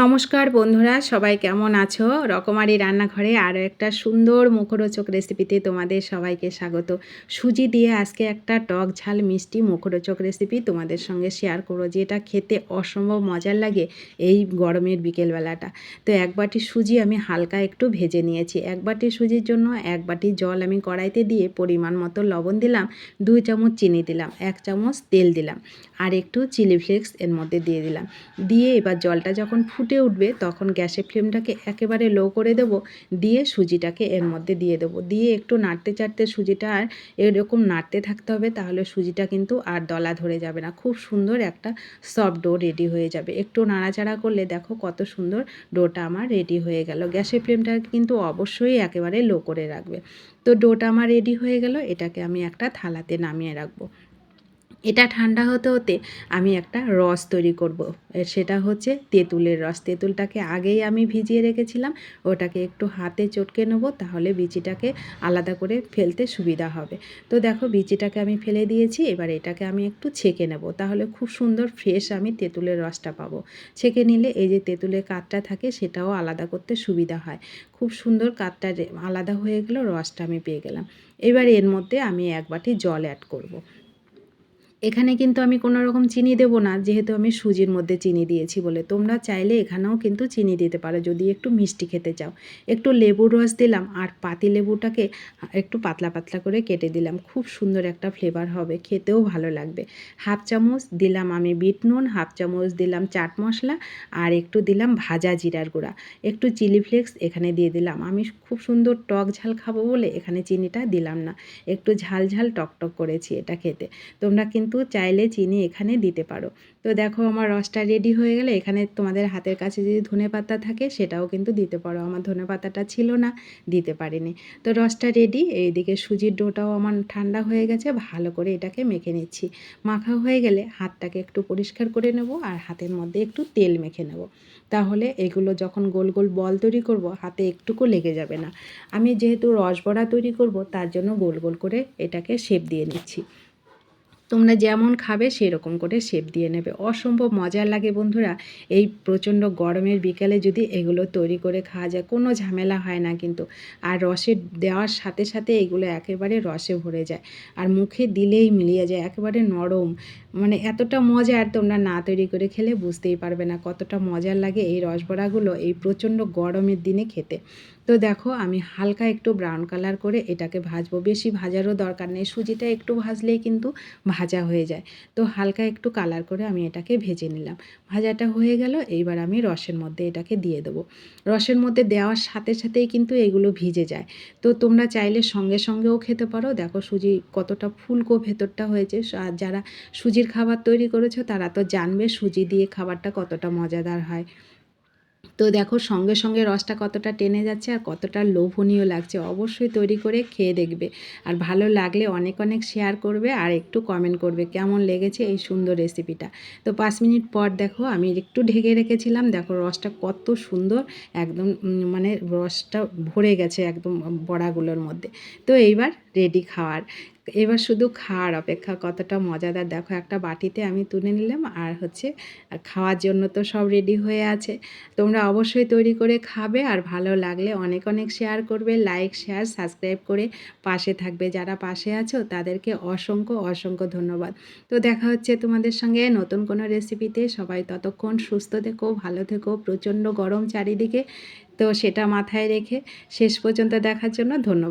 নমস্কার বন্ধুরা, সবাই কেমন আছো? রকমারি রান্নাঘরে আরও একটা সুন্দর মুখরোচক রেসিপিতে তোমাদের সবাইকে স্বাগত। সুজি দিয়ে আজকে একটা টক ঝাল মিষ্টি মুখরোচক রেসিপি তোমাদের সঙ্গে শেয়ার করো যেটা খেতে অসম্ভব মজার লাগে এই গরমের বিকেলবেলাটা। তো এক বাটি সুজি আমি হালকা একটু ভেজে নিয়েছি। এক বাটি সুজির জন্য এক বাটি জল আমি কড়াইতে দিয়ে পরিমাণ মতো লবণ দিলাম, দুই চামচ চিনি দিলাম, এক চামচ তেল দিলাম, আর একটু চিলি ফ্লেক্স এর মধ্যে দিয়ে দিলাম। দিয়ে এবার জলটা যখন ফুটে উঠবে, তখন গ্যাসের ফ্লেমটাকে একেবারে লো করে দেবো, দিয়ে সুজিটাকে এর মধ্যে দিয়ে দেবো। দিয়ে একটু নাড়তে চাড়তে সুজিটা আর এরকম নাড়তে থাকতে হবে, তাহলে সুজিটা কিন্তু আর দলা ধরে যাবে না। খুব সুন্দর একটা সফট ডো রেডি হয়ে যাবে। একটু নাড়াচাড়া করলে দেখো কত সুন্দর ডোটা আমার রেডি হয়ে গেল। গ্যাসের ফ্লেমটা কিন্তু অবশ্যই একেবারে লো করে রাখবে। তো ডোটা আমার রেডি হয়ে গেল, এটাকে আমি একটা থালাতে নামিয়ে রাখব। এটা ঠান্ডা হতে হতে আমি একটা রস তৈরি করব। সেটা হচ্ছে তেঁতুলের রস। তেঁতুলটাকে আগেই আমি ভিজিয়ে রেখেছিলাম, ওটাকে একটু হাতে চটকে নেব, তাহলে বিচিটাকে আলাদা করে ফেলতে সুবিধা হবে। তো দেখো বিচিটাকে আমি ফেলে দিয়েছি, এবার এটাকে আমি একটু ছেঁকে নেব, তাহলে খুব সুন্দর ফ্রেশ আমি তেঁতুলের রসটা পাবো। ছেঁকে নিলে এই যে তেঁতুলের কাঠটা থাকে, সেটাও আলাদা করতে সুবিধা হয়। খুব সুন্দর কাঠটা আলাদা হয়ে গেলো, রসটা আমি পেয়ে গেলাম। এবার এর মধ্যে আমি এক বাটি জল অ্যাড করব। এখানে কিন্তু আমি কোনো রকম চিনি দেবো না, যেহেতু আমি সুজির মধ্যে চিনি দিয়েছি বলে। তোমরা চাইলে এখানেও কিন্তু চিনি দিতে পারো, যদি একটু মিষ্টি খেতে চাও। একটু লেবুর রস দিলাম আর পাতি লেবুটাকে একটু পাতলা পাতলা করে কেটে দিলাম। খুব সুন্দর একটা ফ্লেভার হবে, খেতেও ভালো লাগবে। হাফ চামচ দিলাম আমি বিট নুন, হাফ চামচ দিলাম চাট মশলা আর একটু দিলাম ভাজা জিরার গুঁড়া। একটু চিলি ফ্লেক্স এখানে দিয়ে দিলাম। আমি খুব সুন্দর টক ঝাল খাব বলে এখানে চিনিটা দিলাম না। একটু ঝাল ঝাল টক টক করেছি এটা খেতে। তোমরা কিন্তু কিন্তু চাইলে চিনি এখানে দিতে পারো। তো দেখো আমার রসটা রেডি হয়ে গেলে এখানে তোমাদের হাতের কাছে যদি ধনে পাতা থাকে সেটাও কিন্তু দিতে পারো। আমার ধনে পাতাটা ছিল না, দিতে পারিনি। তো রসটা রেডি এইদিকে সুজির ডোটাও আমার ঠান্ডা হয়ে গেছে, ভালো করে এটাকে মেখে নিচ্ছি। মাখা হয়ে গেলে হাতটাকে একটু পরিষ্কার করে নেব আর হাতের মধ্যে একটু তেল মেখে নেব। তাহলে এগুলো যখন গোল গোল বল তৈরি করব, হাতে একটুকু লেগে যাবে না। আমি যেহেতু রসবড়া তৈরি করব, তার জন্য গোল গোল করে এটাকে শেপ দিয়ে নিচ্ছি। তোমরা যেমন খাবে, সেরকম করে শেপ দিয়ে নেবে। অসম্ভব মজার লাগে বন্ধুরা, এই প্রচণ্ড গরমের বিকালে যদি এগুলো তৈরি করে খাওয়া যায়, কোনো ঝামেলা হয় না কিন্তু। আর রসে দেওয়ার সাথে সাথে এগুলো একেবারে রসে ভরে যায়। আর মুখে দিলেই মিলিয়ে যায়, একেবারে নরম। মানে এতটা মজা আর তোমরা না তৈরি করে খেলে বুঝতেই পারবে না কতটা মজার লাগে এই রসবড়াগুলো এই প্রচণ্ড গরমের দিনে খেতে। তো দেখো আমি হালকা একটু ব্রাউন কালার করে এটাকে ভাজবো। বেশি ভাজারও দরকার নেই, সুজিটা একটু ভাজলেই কিন্তু ভাজা হয়ে যায়। তো হালকা একটু কালার করে আমি এটাকে ভেজে নিলাম। ভাজাটা হয়ে গেল, এইবার আমি রসের মধ্যে এটাকে দিয়ে দেবো। রসের মধ্যে দেওয়ার সাথে সাথেই কিন্তু এগুলো ভিজে যায়। তো তোমরা চাইলে সঙ্গে সঙ্গেও খেতে পারো। দেখো সুজি কতটা ফুলকো ভেতরটা হয়েছে। আর যারা সুজির খাবার তৈরি করেছ, তারা তো জানবে সুজি দিয়ে খাবারটা কতটা মজাদার হয়। তো দেখো, সঙ্গে সঙ্গে রসটা কতটা টেনে যাচ্ছে আর কতটা লোভনীয় লাগছে, অবশ্যই তৈরি করে খেয়ে দেখবে। আর ভালো লাগলে অনেক অনেক শেয়ার করবে আর একটু কমেন্ট করবে কেমন লেগেছে এই সুন্দর রেসিপিটা তো পাঁচ মিনিট পর দেখো, আমি একটু ঢেকে রেখেছিলাম, দেখো রসটা কত সুন্দর, একদম মানে রসটা ভরে গেছে একদম বড়াগুলোর মধ্যে। তো এইবার রেডি খাওয়ার। এবার শুধু খাওয়ার অপেক্ষা, কতটা মজাদার। দেখো, একটা বাটিতে আমি তুলে নিলাম আর হচ্ছে খাওয়ার জন্য তো সব রেডি হয়ে আছে। তোমরা অবশ্যই তৈরি করে খাবে আর ভালো লাগলে অনেক অনেক শেয়ার করবে। লাইক শেয়ার সাবস্ক্রাইব করে পাশে থাকবে। যারা পাশে আছো, তাদেরকে অসংখ্য অসংখ্য ধন্যবাদ। তো দেখা হচ্ছে তোমাদের সঙ্গে নতুন কোনো রেসিপিতে সবাই ততক্ষণ সুস্থ থেকো, ভালো থেকো, প্রচণ্ড গরম চারিদিকে। তো সেটা মাথায় রেখে শেষ পর্যন্ত দেখার জন্য ধন্যবাদ।